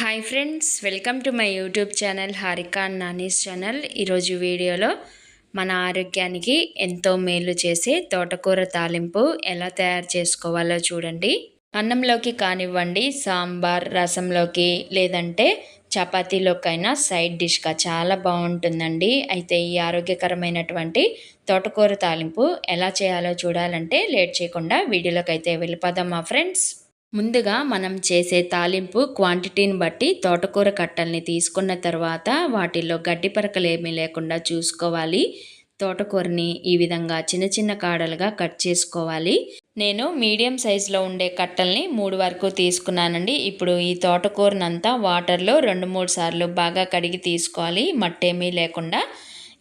Hi friends welcome to my YouTube channel Harika Nani's channel ఈరోజు వీడియోలో మన ఆరోగ్యానికి ఎంతో మేలు చేసే తోటకూర తాలింపు ఎలా తయారు చేసుకోవాలో చూడండి. అన్నంలోకి కానివ్వండి సాంబార్ రసంలోకి లేదంటే చపాతీలోకైనా సైడ్ డిష్గా చాలా బాగుంటుందండి. అయితే ఈ ఆరోగ్యకరమైనటువంటి తోటకూర తాలింపు ఎలా చేయాలో చూడాలంటే లేట్ చేయకుండా వీడియోలోకి అయితే వెళ్ళిపోదాం మా ఫ్రెండ్స్ ముందుగా మనం చేసే తాలింపు క్వాంటిటీని బట్టి తోటకూర కట్టల్ని తీసుకున్న తర్వాత వాటిల్లో గడ్డి పరకలు ఏమీ లేకుండా చూసుకోవాలి. తోటకూరని ఈ విధంగా చిన్న చిన్న కాడలుగా కట్ చేసుకోవాలి. నేను మీడియం సైజులో ఉండే కట్టల్ని మూడు వరకు తీసుకున్నానండి. ఇప్పుడు ఈ తోటకూరనంతా వాటర్లో రెండు మూడు సార్లు బాగా కడిగి తీసుకోవాలి. మట్టేమీ లేకుండా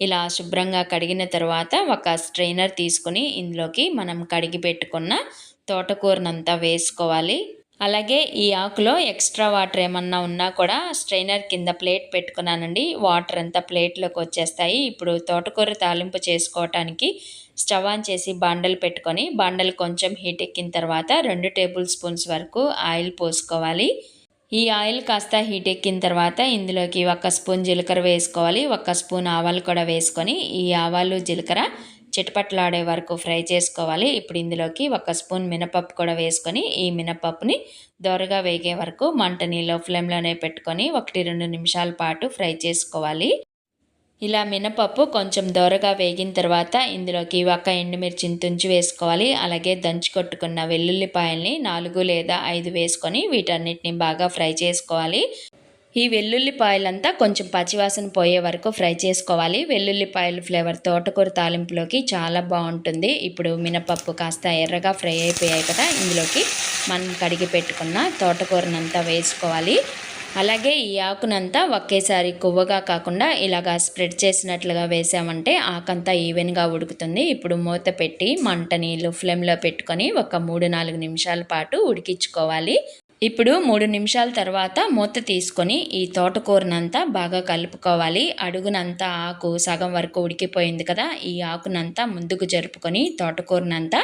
ఇలా శుభ్రంగా కడిగిన తర్వాత ఒక స్ట్రైనర్ తీసుకుని ఇందులోకి మనం కడిగి పెట్టుకున్న తోటకూరనంతా వేసుకోవాలి. అలాగే ఈ ఆకులో ఎక్స్ట్రా వాటర్ ఏమన్నా ఉన్నా కూడా స్ట్రైనర్ కింద ప్లేట్ పెట్టుకున్నానండి. వాటర్ అంతా ప్లేట్లోకి వచ్చేస్తాయి. ఇప్పుడు తోటకూర తాలింపు చేసుకోవటానికి స్టవ్ ఆన్ చేసి బాండలు పెట్టుకొని బాండలు కొంచెం హీట్ ఎక్కిన తర్వాత రెండు టేబుల్ స్పూన్స్ వరకు ఆయిల్ పోసుకోవాలి. ఈ ఆయిల్ కాస్త హీట్ ఎక్కిన తర్వాత ఇందులోకి ఒక స్పూన్ జీలకర్ర వేసుకోవాలి. ఒక స్పూన్ ఆవాలు కూడా వేసుకొని ఈ ఆవాలు జీలకర్ర చిటపట్లాడే వరకు ఫ్రై చేసుకోవాలి. ఇప్పుడు ఇందులోకి ఒక స్పూన్ మినపప్పు కూడా వేసుకొని ఈ మినపప్పుని దోరగా వేగే వరకు మంటని లో ఫ్లేమ్లోనే పెట్టుకొని ఒకటి రెండు నిమిషాల పాటు ఫ్రై చేసుకోవాలి. ఇలా మినపప్పు కొంచెం దోరగా వేగిన తర్వాత ఇందులోకి ఒక ఎండుమిర్చిని తుంచి వేసుకోవాలి. అలాగే దంచి కొట్టుకున్న వెల్లుల్లిపాయల్ని నాలుగు లేదా ఐదు వేసుకొని వీటన్నిటిని బాగా ఫ్రై చేసుకోవాలి. ఈ వెల్లుల్లిపాయలంతా కొంచెం పచ్చివాసన పోయే వరకు ఫ్రై చేసుకోవాలి. వెల్లుల్లిపాయల ఫ్లేవర్ తోటకూర తాలింపులోకి చాలా బాగుంటుంది. ఇప్పుడు మినపప్పు కాస్త ఎర్రగా ఫ్రై అయిపోయాయి కదా ఇందులోకి మనం కడిగి పెట్టుకున్న తోటకూరనంతా వేసుకోవాలి. అలాగే ఈ ఆకునంతా ఒకేసారి కొవ్వగా కాకుండా ఇలాగా స్ప్రెడ్ చేసినట్లుగా వేసామంటే ఆకంతా ఈవెన్గా ఉడుకుతుంది. ఇప్పుడు మూత పెట్టి మంట నీళ్ళు ఫ్లేమ్లో పెట్టుకొని ఒక మూడు నాలుగు నిమిషాల పాటు ఉడికించుకోవాలి. ఇప్పుడు మూడు నిమిషాల తర్వాత మూత తీసుకొని ఈ తోటకూరనంతా బాగా కలుపుకోవాలి. అడుగునంతా ఆకు సగం వరకు ఉడికిపోయింది కదా ఈ ఆకునంతా ముందుకు జరుపుకొని తోటకూరనంతా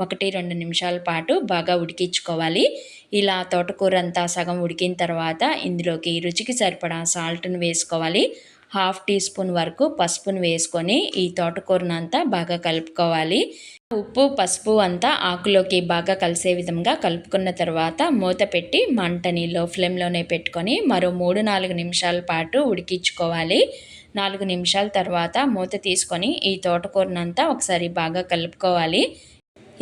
ఒకటి రెండు నిమిషాల పాటు బాగా ఉడికించుకోవాలి. ఇలా తోటకూర అంతా సగం ఉడికిన తర్వాత ఇందులోకి రుచికి సరిపడా సాల్ట్ను వేసుకోవాలి. హాఫ్ టీ స్పూన్ వరకు పసుపును వేసుకొని ఈ తోటకూరనంతా బాగా కలుపుకోవాలి. ఉప్పు పసుపు అంతా ఆకులోకి బాగా కలిసే విధంగా కలుపుకున్న తర్వాత మూత పెట్టి మంటని లో ఫ్లేమ్లోనే పెట్టుకొని మరో మూడు నాలుగు నిమిషాల పాటు ఉడికించుకోవాలి. నాలుగు నిమిషాల తర్వాత మూత తీసుకొని ఈ తోటకూరనంతా ఒకసారి బాగా కలుపుకోవాలి.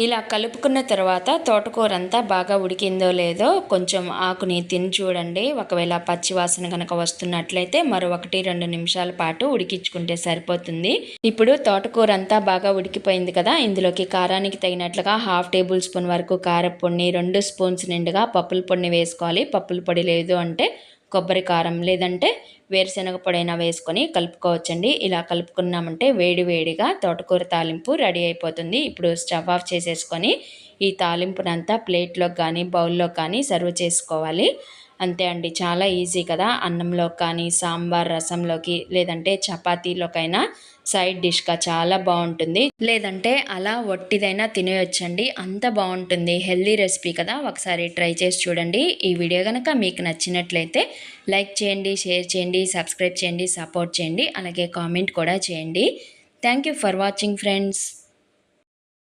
ఇలా కలుపుకున్న తర్వాత తోటకూర అంతా బాగా ఉడికిందో లేదో కొంచెం ఆకుని తిని చూడండి. ఒకవేళ పచ్చివాసన కనుక వస్తున్నట్లయితే మరో ఒకటి రెండు నిమిషాల పాటు ఉడికించుకుంటే సరిపోతుంది. ఇప్పుడు తోటకూర అంతా బాగా ఉడికిపోయింది కదా ఇందులోకి కారానికి తగినట్లుగా హాఫ్ టేబుల్ స్పూన్ వరకు కారపొడిని రెండు స్పూన్స్ నిండుగా పప్పుల పొడిని వేసుకోవాలి. పప్పుల పొడి లేదు అంటే కొబ్బరి కారం లేదంటే వేరుశనగ పొడైనా వేసుకొని కలుపుకోవచ్చండి. ఇలా కలుపుకున్నామంటే వేడి వేడిగా తోటకూర తాలింపు రెడీ అయిపోతుంది. ఇప్పుడు స్టవ్ ఆఫ్ చేసేసుకొని ఈ తాలింపునంతా ప్లేట్లో కానీ బౌల్లో కానీ సర్వ్ చేసుకోవాలి. అంతే అండి చాలా ఈజీ కదా. అన్నంలో కానీ సాంబార్ రసంలోకి లేదంటే చపాతీలోకైనా సైడ్ డిష్గా చాలా బాగుంటుంది. లేదంటే అలా ఒట్టిదైనా తినేయొచ్చండి అంత బాగుంటుంది. హెల్దీ రెసిపీ కదా ఒకసారి ట్రై చేసి చూడండి. ఈ వీడియో కనుక మీకు నచ్చినట్లయితే లైక్ చేయండి షేర్ చేయండి సబ్స్క్రైబ్ చేయండి సపోర్ట్ చేయండి అలాగే కామెంట్ కూడా చేయండి. Thank for watching friends.